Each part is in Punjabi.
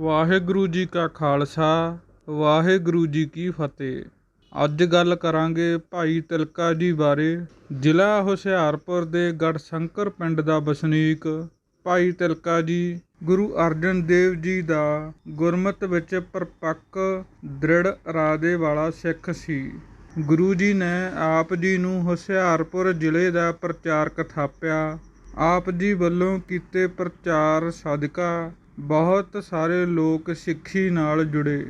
ਵਾਹਿਗੁਰੂ ਜੀ ਕਾ ਖਾਲਸਾ, ਵਾਹਿਗੁਰੂ ਜੀ ਕੀ ਫਤਿਹ। ਅੱਜ ਗੱਲ ਕਰਾਂਗੇ ਭਾਈ ਤਿਲਕਾ ਜੀ ਬਾਰੇ। ਜ਼ਿਲ੍ਹਾ ਹੁਸ਼ਿਆਰਪੁਰ ਦੇ ਗੜਸ਼ੰਕਰ ਪਿੰਡ ਦਾ ਵਸਨੀਕ ਭਾਈ ਤਿਲਕਾ ਜੀ, ਗੁਰੂ ਅਰਜਨ ਦੇਵ ਜੀ ਦਾ ਗੁਰਮਤਿ ਵਿੱਚ ਪਰਪੱਕ ਦ੍ਰਿੜ ਇਰਾਦੇ ਵਾਲਾ ਸਿੱਖ ਸੀ। ਗੁਰੂ ਜੀ ਨੇ ਆਪ ਜੀ ਨੂੰ ਹੁਸ਼ਿਆਰਪੁਰ ਜ਼ਿਲ੍ਹੇ ਦਾ ਪ੍ਰਚਾਰਕ ਥਾਪਿਆ। ਆਪ ਜੀ ਵੱਲੋਂ ਕੀਤੇ ਪ੍ਰਚਾਰ, ਸਦਕਾ ਬਹੁਤ ਸਾਰੇ ਲੋਕ ਸਿੱਖੀ ਨਾਲ ਜੁੜੇ।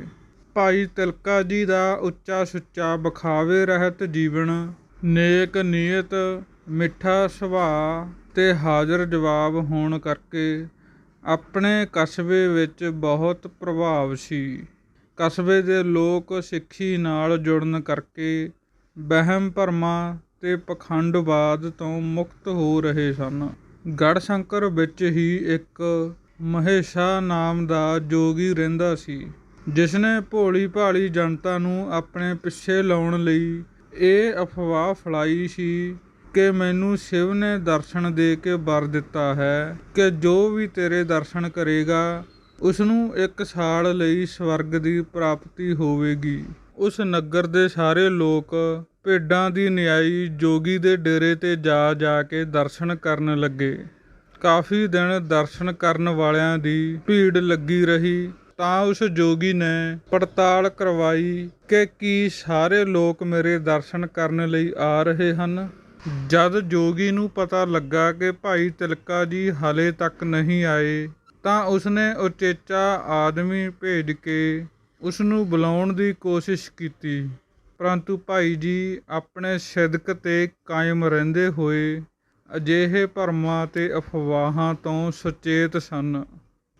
ਭਾਈ ਤਿਲਕਾ ਜੀ ਦਾ ਉੱਚਾ ਸੁੱਚਾ ਬਖਾਵੇ ਰਹਿਤ ਜੀਵਨ, ਨੇਕ ਨੀਅਤ, ਮਿੱਠਾ ਸੁਭਾਅ ਤੇ ਹਾਜ਼ਰ ਜਵਾਬ ਹੋਣ ਕਰਕੇ ਆਪਣੇ ਕਸਬੇ ਵਿੱਚ ਬਹੁਤ ਪ੍ਰਭਾਵ ਸੀ। ਕਸਬੇ ਦੇ ਲੋਕ ਸਿੱਖੀ ਨਾਲ ਜੁੜਨ ਕਰਕੇ ਵਹਿਮ ਭਰਮਾਂ ਤੇ ਪਖੰਡਵਾਦ ਤੋਂ ਮੁਕਤ ਹੋ ਰਹੇ ਸਨ। ਗੜਸ਼ੰਕਰ ਵਿੱਚ ਹੀ ਇੱਕ ਮਹੇਸ਼ਾ ਨਾਮ ਦਾ ਜੋਗੀ ਰਹਿੰਦਾ ਸੀ, ਜਿਸਨੇ ਭੋਲੀ ਭਾਲੀ ਜਨਤਾ ਨੂੰ ਆਪਣੇ ਪਿੱਛੇ ਲਾਉਣ ਲਈ ਇਹ ਅਫਵਾਹ ਫੈਲਾਈ ਸੀ ਕਿ ਮੈਨੂੰ ਸ਼ਿਵ ਨੇ ਦਰਸ਼ਨ ਦੇ ਕੇ ਵਰ ਦਿੱਤਾ ਹੈ, ਕਿ ਜੋ ਵੀ ਤੇਰੇ ਦਰਸ਼ਨ ਕਰੇਗਾ ਉਸ ਨੂੰ ਇੱਕ ਸਾਲ ਲਈ ਸਵਰਗ ਦੀ ਪ੍ਰਾਪਤੀ ਹੋਵੇਗੀ। ਉਸ ਨਗਰ ਦੇ ਸਾਰੇ ਲੋਕ ਭੇਡਾਂ ਦੀ ਨਿਆਈ ਜੋਗੀ ਦੇ ਡੇਰੇ ਤੇ ਜਾ ਜਾ ਕੇ ਦਰਸ਼ਨ ਕਰਨ ਲੱਗੇ। ਕਾਫੀ ਦਿਨ ਦਰਸ਼ਨ ਕਰਨ ਵਾਲਿਆਂ ਦੀ ਭੀੜ ਲੱਗੀ ਰਹੀ, ਤਾਂ ਉਸ ਜੋਗੀ ਨੇ ਪੜਤਾਲ ਕਰਵਾਈ ਕਿ ਕੀ ਸਾਰੇ ਲੋਕ ਮੇਰੇ ਦਰਸ਼ਨ ਕਰਨ ਲਈ ਆ ਰਹੇ ਹਨ। ਜਦ ਜੋਗੀ ਨੂੰ ਪਤਾ ਲੱਗਾ ਕਿ ਭਾਈ ਤਿਲਕਾ ਜੀ ਹਾਲੇ ਤੱਕ ਨਹੀਂ ਆਏ, ਤਾਂ ਉਸਨੇ ਉਚੇਚਾ ਆਦਮੀ ਭੇਜ ਕੇ ਉਸ ਨੂੰ ਬੁਲਾਉਣ ਦੀ ਕੋਸ਼ਿਸ਼ ਕੀਤੀ। ਪਰੰਤੂ ਭਾਈ ਜੀ ਆਪਣੇ ਸਿਦਕ ਤੇ ਕਾਇਮ ਰਹਿੰਦੇ ਹੋਏ ਅਜਿਹੇ ਭਰਮਾਂ ਅਤੇ ਅਫਵਾਹਾਂ ਤੋਂ ਸੁਚੇਤ ਸਨ।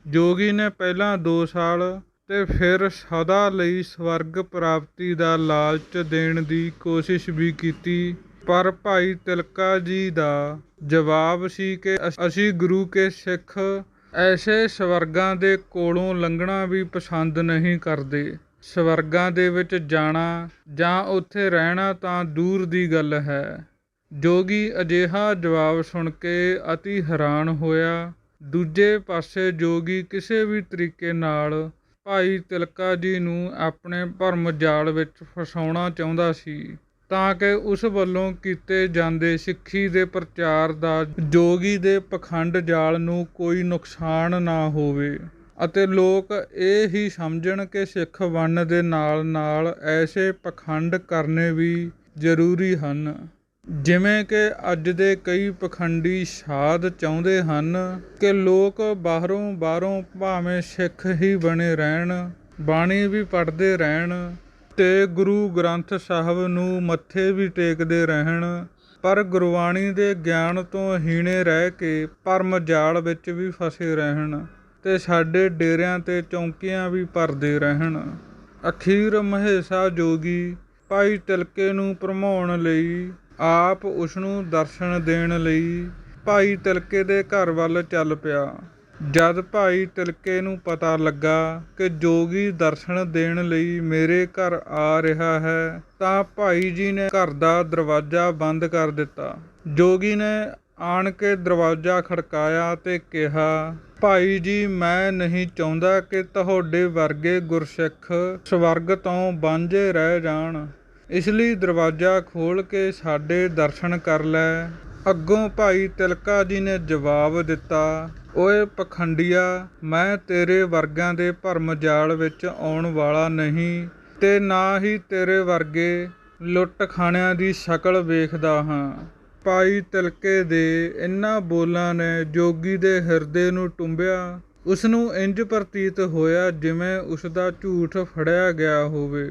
ਜੋਗੀ ਨੇ ਪਹਿਲਾਂ 2 ਸਾਲ ਤੇ ਫਿਰ ਸਦਾ ਲਈ ਸਵਰਗ ਪ੍ਰਾਪਤੀ ਦਾ ਲਾਲਚ ਦੇਣ ਦੀ ਕੋਸ਼ਿਸ਼ ਵੀ ਕੀਤੀ। ਪਰ ਭਾਈ ਤਿਲਕਾ ਜੀ ਦਾ ਜਵਾਬ ਸੀ ਕਿ ਅਸੀਂ ਗੁਰੂ ਕੇ ਸਿੱਖ ਐਸੇ ਸਵਰਗਾਂ ਦੇ ਕੋਲੋਂ ਲੰਘਣਾ ਵੀ ਪਸੰਦ ਨਹੀਂ ਕਰਦੇ। ਸਵਰਗਾਂ ਦੇ ਵਿੱਚ ਜਾਣਾ ਜਾਂ ਉੱਥੇ ਰਹਿਣਾ ਤਾਂ ਦੂਰ ਦੀ ਗੱਲ ਹੈ। ਜੋਗੀ ਅਜਿਹਾ ਜਵਾਬ ਸੁਣ ਕੇ ਅਤੀ ਹੈਰਾਨ ਹੋਇਆ। ਦੂਜੇ ਪਾਸੇ ਜੋਗੀ ਕਿਸੇ ਵੀ ਤਰੀਕੇ ਨਾਲ ਭਾਈ ਤਿਲਕਾ ਜੀ ਨੂੰ ਆਪਣੇ ਭਰਮ ਜਾਲ ਵਿੱਚ ਫਸਾਉਣਾ ਚਾਹੁੰਦਾ ਸੀ, ਤਾਂ ਕਿ ਉਸ ਵੱਲੋਂ ਕੀਤੇ ਜਾਂਦੇ ਸਿੱਖੀ ਦੇ ਪ੍ਰਚਾਰ ਦਾ ਜੋਗੀ ਦੇ ਪਖੰਡ ਜਾਲ ਨੂੰ ਕੋਈ ਨੁਕਸਾਨ ਨਾ ਹੋਵੇ। ਅਤੇ ਲੋਕ ਇਹ ਹੀ ਸਮਝਣ ਕਿ ਸਿੱਖ ਵੰਨ ਦੇ ਨਾਲ ਨਾਲ ਐਸੇ ਪਖੰਡ ਕਰਨੇ ਵੀ ਜ਼ਰੂਰੀ ਹਨ। ਜਿਵੇਂ ਕਿ ਅੱਜ ਦੇ ਕਈ ਪਖੰਡੀ ਸਾਧ ਚਾਹੁੰਦੇ ਹਨ ਕਿ ਲੋਕ ਬਾਹਰੋਂ ਬਾਹਰੋਂ ਭਾਵੇਂ ਸਿੱਖ ਹੀ ਬਣੇ ਰਹਿਣ, ਬਾਣੀ ਵੀ ਪੜ੍ਹਦੇ ਰਹਿਣ ਅਤੇ ਗੁਰੂ ਗ੍ਰੰਥ ਸਾਹਿਬ ਨੂੰ ਮੱਥੇ ਵੀ ਟੇਕਦੇ ਰਹਿਣ, ਪਰ ਗੁਰਬਾਣੀ ਦੇ ਗਿਆਨ ਤੋਂ ਹੀਣੇ ਰਹਿ ਕੇ ਭਰਮ ਜਾਲ ਵਿੱਚ ਵੀ ਫਸੇ ਰਹਿਣ ਤੇ ਸਾਡੇ ਡੇਰਿਆਂ ਤੇ ਚੌਂਕੀਆਂ ਵੀ ਭਰਦੇ ਰਹਿਣ। ਅਖੀਰ ਮਹੇਸ਼ਾ ਜੋਗੀ ਭਾਈ ਤਿਲਕੇ ਨੂੰ ਭਰਮਾਉਣ ਲਈ ਆਪ ਉਸ ਨੂੰ ਦਰਸ਼ਨ ਦੇਣ ਲਈ ਭਾਈ ਤਿਲਕੇ ਦੇ ਘਰ ਵੱਲ ਚੱਲ ਪਿਆ। ਜਦ ਭਾਈ ਤਿਲਕੇ ਨੂੰ ਪਤਾ ਲੱਗਾ ਕਿ ਜੋਗੀ ਦਰਸ਼ਨ ਦੇਣ ਲਈ ਮੇਰੇ ਘਰ ਆ ਰਿਹਾ ਹੈ, ਤਾਂ ਭਾਈ ਜੀ ਨੇ ਘਰ ਦਾ ਦਰਵਾਜ਼ਾ ਬੰਦ ਕਰ ਦਿੱਤਾ। ਜੋਗੀ ਨੇ ਆਣ ਕੇ ਦਰਵਾਜ਼ਾ ਖੜਕਾਇਆ ਤੇ ਕਿਹਾ, ਭਾਈ ਜੀ, ਮੈਂ ਨਹੀਂ ਚਾਹੁੰਦਾ ਕਿ ਤੁਹਾਡੇ ਵਰਗੇ ਗੁਰਸਿੱਖ ਸਵਰਗ ਤੋਂ ਵਾਂਝੇ ਰਹਿ ਜਾਣ। ਇਸ ਲਈ ਦਰਵਾਜ਼ਾ ਖੋਲ੍ਹ ਕੇ ਸਾਡੇ ਦਰਸ਼ਨ ਕਰ ਲੈ। ਅੱਗੋਂ ਭਾਈ ਤਿਲਕਾ ਜੀ ਨੇ ਜਵਾਬ ਦਿੱਤਾ, ਓਏ ਪਖੰਡੀਆ, ਮੈਂ ਤੇਰੇ ਵਰਗਾਂ ਦੇ ਭਰਮ ਜਾਲ ਵਿੱਚ ਆਉਣ ਵਾਲਾ ਨਹੀਂ ਤੇ ਨਾ ਹੀ ਤੇਰੇ ਵਰਗੇ ਲੁੱਟ ਖਾਣਿਆਂ ਦੀ ਸ਼ਕਲ ਵੇਖਦਾ ਹਾਂ। ਭਾਈ ਤਿਲਕੇ ਦੇ ਇਨ੍ਹਾਂ ਬੋਲਾਂ ਨੇ ਜੋਗੀ ਦੇ ਹਿਰਦੇ ਨੂੰ ਟੁੰਬਿਆ। ਉਸ ਨੂੰ ਇੰਜ ਪ੍ਰਤੀਤ ਹੋਇਆ ਜਿਵੇਂ ਉਸ ਦਾ ਝੂਠ ਫੜਿਆ ਗਿਆ ਹੋਵੇ।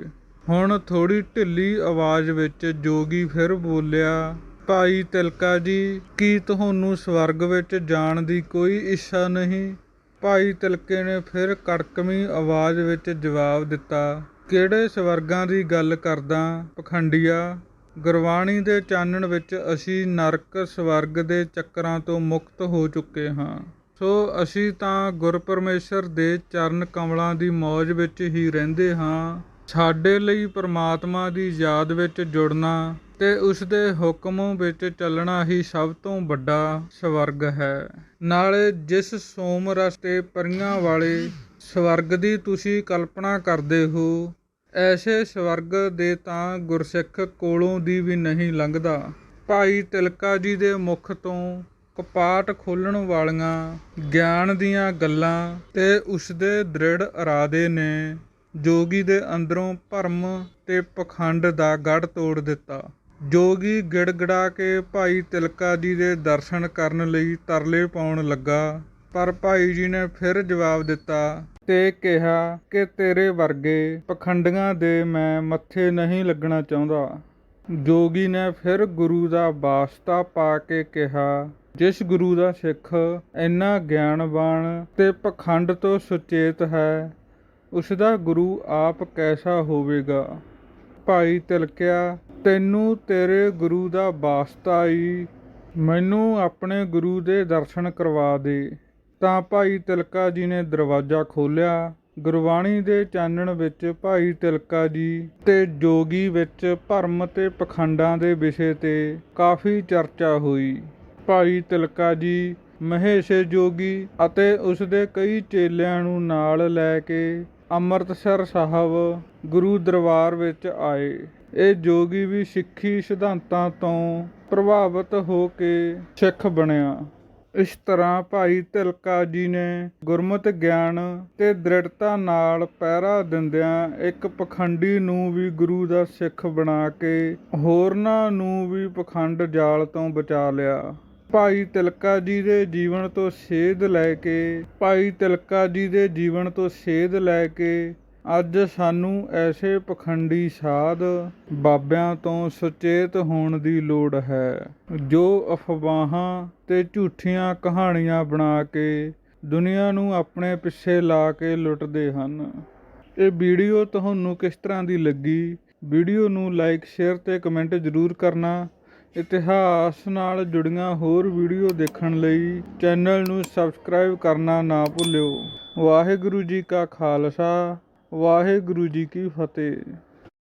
ਹੁਣ ਥੋੜ੍ਹੀ ਢਿੱਲੀ ਆਵਾਜ਼ ਵਿੱਚ ਜੋਗੀ ਫਿਰ ਬੋਲਿਆ, ਭਾਈ ਤਿਲਕਾ ਜੀ, ਕੀ ਤੁਹਾਨੂੰ ਸਵਰਗ ਵਿੱਚ ਜਾਣ ਦੀ ਕੋਈ ਇੱਛਾ ਨਹੀਂ? ਭਾਈ ਤਿਲਕੇ ਨੇ ਫਿਰ ਕੜਕਵੀਂ ਆਵਾਜ਼ ਵਿੱਚ ਜਵਾਬ ਦਿੱਤਾ, ਕਿਹੜੇ ਸਵਰਗਾਂ ਦੀ ਗੱਲ ਕਰਦਾ, ਪਖੰਡੀਆ? ਗੁਰਬਾਣੀ ਦੇ ਚਾਨਣ ਵਿੱਚ ਅਸੀਂ ਨਰਕ ਸਵਰਗ ਦੇ ਚੱਕਰਾਂ ਤੋਂ ਮੁਕਤ ਹੋ ਚੁੱਕੇ ਹਾਂ। ਸੋ ਅਸੀਂ ਤਾਂ ਗੁਰਪਰਮੇਸ਼ਰ ਦੇ ਚਰਨ ਕਮਲਾਂ ਦੀ ਮੌਜ ਵਿੱਚ ਹੀ ਰਹਿੰਦੇ ਹਾਂ। ਸਾਡੇ ਲਈ ਪਰਮਾਤਮਾ ਦੀ ਯਾਦ ਵਿੱਚ ਜੁੜਨਾ ਤੇ ਉਸ ਦੇ ਹੁਕਮ ਵਿੱਚ ਚੱਲਣਾ ਹੀ ਸਭ ਤੋਂ ਵੱਡਾ ਸਵਰਗ ਹੈ। ਨਾਲੇ ਜਿਸ ਸੋਮ ਰਸਤੇ ਪਰੀਆਂ ਵਾਲੇ ਸਵਰਗ ਦੀ ਤੁਸੀਂ ਕਲਪਨਾ ਕਰਦੇ ਹੋ, ਐਸੇ ਸਵਰਗ ਦੇ ਤਾਂ ਗੁਰਸਿੱਖ ਕੋਲੋਂ ਦੀ ਵੀ ਨਹੀਂ ਲੰਘਦਾ। ਭਾਈ ਤਿਲਕਾ ਜੀ ਦੇ ਮੁਖ ਤੋਂ ਕਪਾਟ ਖੋਲਣ ਵਾਲੀਆਂ ਗਿਆਨ ਦੀਆਂ ਗੱਲਾਂ ਤੇ ਉਸ ਦੇ ਦ੍ਰਿੜ ਇਰਾਦੇ ਨੇ ਜੋਗੀ ਦੇ ਅੰਦਰੋਂ ਭਰਮ ਤੇ ਪਖੰਡ ਦਾ ਗੜ੍ਹ ਤੋੜ ਦਿੱਤਾ। ਜੋਗੀ ਗਿੜਗੜਾ ਕੇ ਭਾਈ ਤਿਲਕਾ ਜੀ ਦੇ ਦਰਸ਼ਨ ਕਰਨ ਲਈ ਤਰਲੇ ਪਾਉਣ ਲੱਗਾ, ਪਰ ਭਾਈ ਜੀ ਨੇ ਫਿਰ ਜਵਾਬ ਦਿੱਤਾ ਤੇ ਕਿਹਾ ਕਿ ਤੇਰੇ ਵਰਗੇ ਪਖੰਡੀਆਂ ਦੇ ਮੈਂ ਮੱਥੇ ਨਹੀਂ ਲੱਗਣਾ ਚਾਹੁੰਦਾ। ਜੋਗੀ ਨੇ ਫਿਰ ਗੁਰੂ ਦਾ ਵਾਸਤਾ ਪਾ ਕੇ ਕਿਹਾ, ਜਿਸ ਗੁਰੂ ਦਾ ਸਿੱਖ ਇੰਨਾ ਗਿਆਨਵਾਨ ਤੇ ਪਖੰਡ ਤੋਂ ਸੁਚੇਤ ਹੈ ਉਸ ਦਾ ਗੁਰੂ ਆਪ ਕੈਸਾ ਹੋਵੇਗਾ? ਭਾਈ ਤਿਲਕਿਆ, ਤੈਨੂੰ ਤੇਰੇ ਗੁਰੂ ਦਾ ਵਾਸਤਾ ਈ ਮੈਨੂੰ ਆਪਣੇ ਗੁਰੂ ਦੇ ਦਰਸ਼ਨ ਕਰਵਾ ਦੇ। ਤਾਂ ਭਾਈ ਤਿਲਕਾ ਜੀ ਨੇ ਦਰਵਾਜ਼ਾ ਖੋਲ੍ਹਿਆ, ਗੁਰਬਾਣੀ ਦੇ ਚਾਨਣ ਵਿੱਚ ਭਾਈ ਤਿਲਕਾ ਜੀ ਤੇ ਜੋਗੀ ਵਿੱਚ ਭਰਮ ਤੇ ਪਖੰਡਾਂ ਦੇ ਵਿਸ਼ੇ ਤੇ ਕਾਫੀ ਚਰਚਾ ਹੋਈ। ਭਾਈ ਤਿਲਕਾ ਜੀ ਮਹੇਸ਼ ਜੋਗੀ ਅਤੇ ਉਸ ਦੇ ਕਈ ਚੇਲਿਆਂ ਨੂੰ ਨਾਲ ਲੈ ਕੇ ਅੰਮ੍ਰਿਤਸਰ ਸਾਹਿਬ ਗੁਰੂ ਦਰਬਾਰ ਵਿੱਚ ਆਏ। ਇਹ ਜੋਗੀ ਵੀ ਸਿੱਖੀ ਸਿਧਾਂਤਾਂ ਤੋਂ ਪ੍ਰਭਾਵਿਤ ਹੋ ਕੇ ਸਿੱਖ ਬਣਿਆ। ਇਸ ਤਰ੍ਹਾਂ ਭਾਈ ਤਿਲਕਾ ਜੀ ਨੇ ਗੁਰਮਤਿ ਗਿਆਨ ਤੇ ਦ੍ਰਿੜਤਾ ਨਾਲ ਪਹਿਰਾ ਦਿੰਦਿਆਂ ਇੱਕ ਪਖੰਡੀ ਨੂੰ ਵੀ ਗੁਰੂ ਦਾ ਸਿੱਖ ਬਣਾ ਕੇ ਹੋਰਨਾਂ ਨੂੰ ਵੀ ਪਖੰਡ ਜਾਲ ਤੋਂ ਬਚਾ ਲਿਆ। ਭਾਈ ਤਿਲਕਾ ਜੀ ਦੇ ਜੀਵਨ ਤੋਂ ਸੇਧ ਲੈ ਕੇ, ਭਾਈ ਤਿਲਕਾ ਜੀ ਦੇ ਜੀਵਨ ਤੋਂ ਸੇਧ ਲੈ ਕੇ, ਅੱਜ ਸਾਨੂੰ ਐਸੇ ਪਖੰਡੀ ਸਾਧ ਬਾਬਿਆਂ ਤੋਂ ਸੁਚੇਤ ਹੋਣ ਦੀ ਲੋੜ ਹੈ, ਜੋ ਅਫਵਾਹਾਂ ਤੇ ਝੂਠੀਆਂ ਕਹਾਣੀਆਂ ਬਣਾ ਕੇ ਦੁਨੀਆ ਨੂੰ ਆਪਣੇ ਪਿੱਛੇ ਲਾ ਕੇ ਲੁੱਟਦੇ ਹਨ। ਇਹ ਵੀਡੀਓ ਤੁਹਾਨੂੰ ਕਿਸ ਤਰ੍ਹਾਂ ਦੀ ਲੱਗੀ? ਵੀਡੀਓ ਨੂੰ ਲਾਈਕ, ਸ਼ੇਅਰ ਤੇ ਕਮੈਂਟ ਜ਼ਰੂਰ ਕਰਨਾ। ਇਤਿਹਾਸ ਨਾਲ ਜੁੜੀਆਂ ਹੋਰ ਵੀਡੀਓ ਦੇਖਣ ਲਈ ਚੈਨਲ ਨੂੰ ਸਬਸਕ੍ਰਾਈਬ ਕਰਨਾ ਨਾ ਭੁੱਲਿਓ। ਵਾਹਿਗੁਰੂ ਜੀ ਕਾ ਖਾਲਸਾ, ਵਾਹਿਗੁਰੂ ਜੀ ਕੀ ਫਤਿਹ।